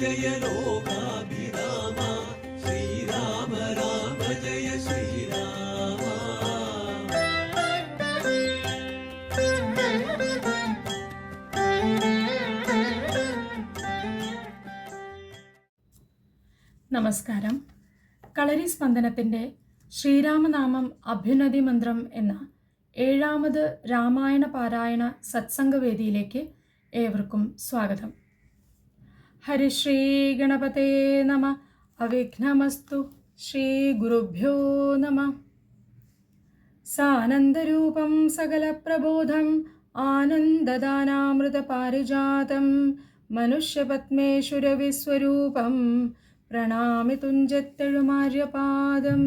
ജയ ലോകാഭിരാമ. ശ്രീരാമ രാമ ജയ ശ്രീരാമ. നമസ്കാരം. കളരി സ്പന്ദനത്തിന്റെ ശ്രീരാമനാമം അഭ്യുന്നതി മന്ത്രം എന്ന ഏഴാമത് രാമായണ പാരായണ സത്സംഗവേദിയിലേക്ക് ഏവർക്കും സ്വാഗതം. ഹരിശ്രീ ഗണപതേ നമ അവിഘ്നമസ്തു ശ്രീ ഗുരുഭ്യോ നമ സാനന്ദരൂപം സകലപ്രബോധം ആനന്ദദാനാമൃതപാരിജാതം മനുഷ്യപത്മേശ്വരവിസ്വരൂപം പ്രണാമി തുഞ്ചത്തെഴുമാര്യപാദം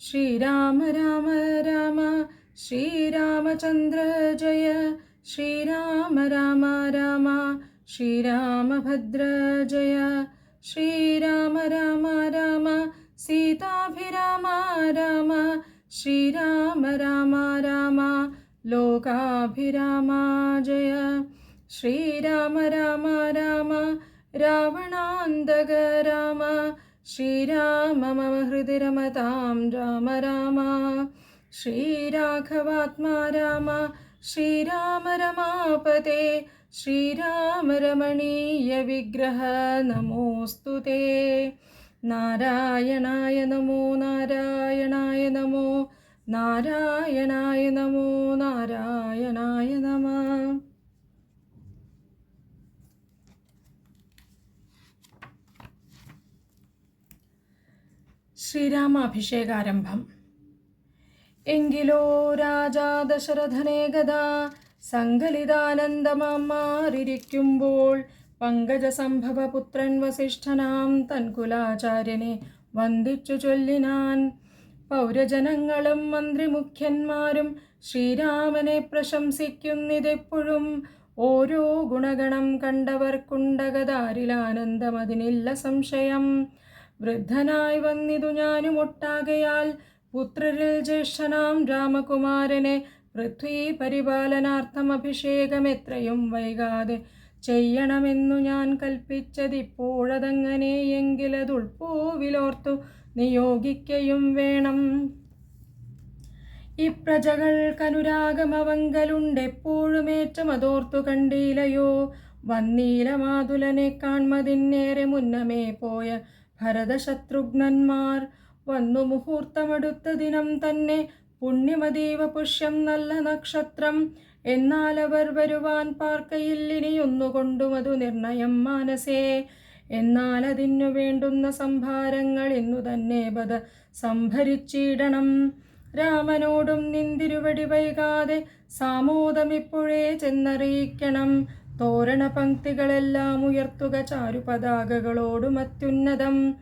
ശ്രീരാമ രാമ രാമ ശ്രീരാമചന്ദ്ര ജയ ശ്രീരാമ രാമ രാമ ശ്രീരാമഭദ്ര जय श्रीराम राम राम सीताभिराम राम श्रीराम राम राम लोकाभिराम जय श्रीराम राम राम रावणान्दग राम श्रीराम मम ഹൃദി രമതാം राम രാമ ശ്രീരാഘവാത്മാ രാമ ശ്രീരാമ രമാപതേ ശ്രീരാമ രമണീയ വിഗ്രഹ നമോസ്തു തേ. നാരായണായ നമോ നാരായണായ നമോ നാരായണായ നമോ നാരായണായ നമ. ശ്രീരാമാഭിഷേകാരംഭം. എങ്കിലോ രാജാ ദശരഥനേ ഗതാ സങ്കലിതാനന്ദമാം മാറിയിരിക്കുമ്പോൾ പങ്കജസംഭവ പുത്രൻ വസിഷ്ഠനാം തൻകുലാചാര്യനെ വന്ദിച്ചു ചൊല്ലിനാൻ. പൗരജനങ്ങളും മന്ത്രിമുഖ്യന്മാരും ശ്രീരാമനെ പ്രശംസിക്കുന്നിതെപ്പോഴും ഓരോ ഗുണഗണം കണ്ടവർക്കുണ്ടകതാരിലാനന്ദമതിനില്ല സംശയം. വൃദ്ധനായി വന്നിതു ഞാനും ഒട്ടാകയാൽ പുത്രരിൽ ജ്യേഷ്ഠനാം രാമകുമാരനെ പൃഥ്വി പരിപാലനാർത്ഥമഭിഷേകമെത്രയും വൈകാതെ ചെയ്യണമെന്നു ഞാൻ കൽപ്പിച്ചതിപ്പോഴതങ്ങനെ എങ്കിലതുൾപ്പൂവിലോർത്തു നിയോഗിക്കയും വേണം. ഈ പ്രജകൾക്കനുരാഗമവങ്കലുണ്ടെപ്പോഴുമേറ്റം അതോർത്തു കണ്ടീലയോ വന്നീല മാതുലനെ കാൺമതിന്നേറെ മുന്നമേ പോയ ഭരതശത്രുഘ്നന്മാർ വന്നു മുഹൂർത്തമെടുത്ത ദിനം തന്നെ പുണ്യമതീവ പുഷ്യം നല്ല നക്ഷത്രം. എന്നാൽ അവർ വരുവാൻ പാർക്കയില്ലിനിയൊന്നുകൊണ്ടുമതു നിർണയം മാനസേ. എന്നാൽ അതിനു വേണ്ടുന്ന സംഭാരങ്ങൾ ഇന്നു തന്നെ ബദ സംഭരിച്ചിടണം. രാമനോടും നിന്തിരുവടി വൈകാതെ സാമോദമിപ്പോഴേ ചെന്നറിയിക്കണം. തോരണ പങ്ക്തികളെല്ലാം ഉയർത്തുക ചാരുപതാകകളോടും അത്യുന്നതം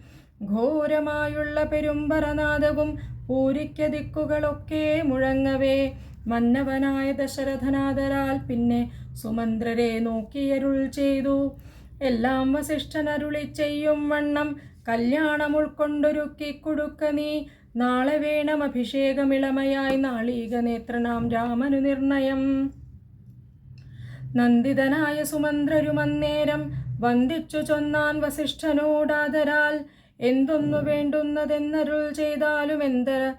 ഘോരമായുള്ള പെരുമ്പറനാദവും പൂരിക്ക ദിക്കുകളൊക്കെ മുഴങ്ങവേ. മന്നവനായ ദശരഥനാദരാൽ പിന്നെ സുമന്ത്രരെ നോക്കിയരുൾ ചെയ്തു. എല്ലാം വസിഷ്ഠനരുളി ചെയ്യും വണ്ണം. കല്യാണം ഉൾക്കൊണ്ടൊരുക്കി കൊടുക്ക നീ. നാളെ വേണം അഭിഷേകമിളമയായി നാളീക നേത്രനാം രാമനു നിർണയം. നന്ദിതനായ സുമന്ത്രരുമന്നേരം വന്ദിച്ചു ചൊന്നാൻ വസിഷ്ഠനോടാദരാൽ. എന്തൊന്നു വേണ്ടുന്നതെന്നരുൾ ചെയ്താലും എന്തര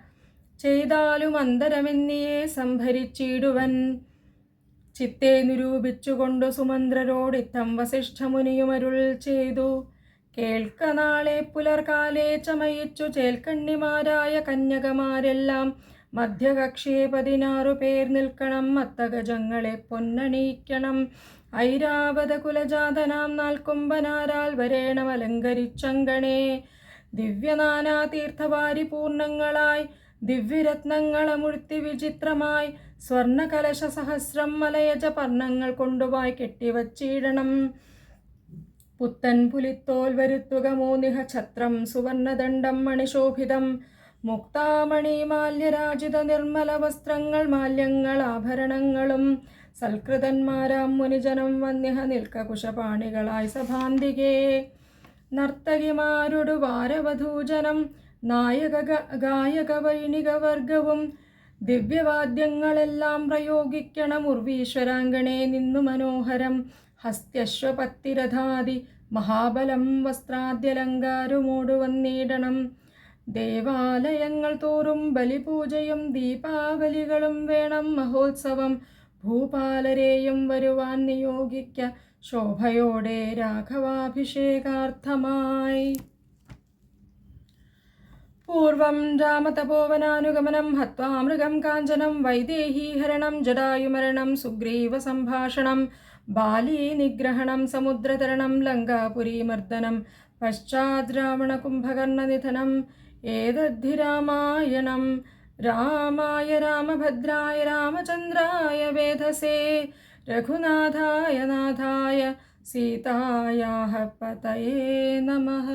ചെയ്താലും അന്തരമെന്നിയെ സംഭരിച്ചിടുവൻ. ചിത്തെ നിരൂപിച്ചുകൊണ്ടു സുമന്ത്രരോടിത്തം വസിഷ്ഠമുനിയുമരുൾ ചെയ്തു. കേൾക്ക നാളെ പുലർകാലേ ചമയിച്ചു ചേൽക്കണ്ണിമാരായ കന്യകമാരെല്ലാം മധ്യകക്ഷിയെ പതിനാറു പേർ നിൽക്കണം. മത്തഗജങ്ങളെ പൊന്നണിയിക്കണം. ഐരാവത കുലജാതനാം നാൽക്കൊമ്പനാരാൽ വരേണം അലങ്കരിച്ചങ്കണേ ദിവ്യനാനാ തീർത്ഥവാരി പൂർണങ്ങളായി ദിവ്യരത്നങ്ങളമുഴ്ത്തി വിചിത്രമായി സ്വർണകലശ സഹസ്രം മലയജ പർണങ്ങൾ കൊണ്ടുപോയി കെട്ടിവച്ചിടണം. പുത്തൻ പുലിത്തോൽ വരുത്തുക മോനിഹ ഛത്രം സുവർണദണ്ഡം മണിശോഭിതം. മുക്താമണി മാല്യരാജിത നിർമ്മല വസ്ത്രങ്ങൾ മാല്യങ്ങൾ ആഭരണങ്ങളും. സൽകൃതന്മാരാം മുനിജനം വന്യഹ നിൽക്ക കുശപാണികളായി സഭാന്തികേ. നർത്തകിമാരൊടു വാരവധൂജനം നായക ഗ- ഗായക വൈണിക വർഗവും ദിവ്യവാദ്യങ്ങളെല്ലാം പ്രയോഗിക്കണം ഉർവീശ്വരാങ്കണേ നിന്നു മനോഹരം. ഹസ്ത്യശ്വപത്തിരഥാതി മഹാബലം വസ്ത്രാദ്യലങ്കാരമോടു വന്നിടണം. ദേവാലയങ്ങൾ തോറും ബലിപൂജയും ദീപാവലികളും വേണം മഹോത്സവം. ഭൂപാലരെയും വരുവാൻ നിയോഗിക്ക ശോഭയോടെ രാഘവാഭിഷേകാർത്ഥമായി. പൂർവം രാമതപോവനാനുഗമനം ഹത്വാ മൃഗം കാഞ്ചനം വൈദേഹീഹരണം ജടായുമരണം സുഗ്രീവ സംഭാഷണം ബാലീ നിഗ്രഹണം സമുദ്രതരണം ലങ്കാപുരീമർദ്ദനം പശ്ചാദ്രാവണകുംഭകർണനിധനം ഏതദ്ധി രാമായണം രാമായ രാമഭദ്രായ രാമചന്ദ്രായ വേധസേ രഘുനാഥായ നാഥായ സീതായാः പതയേ നമः.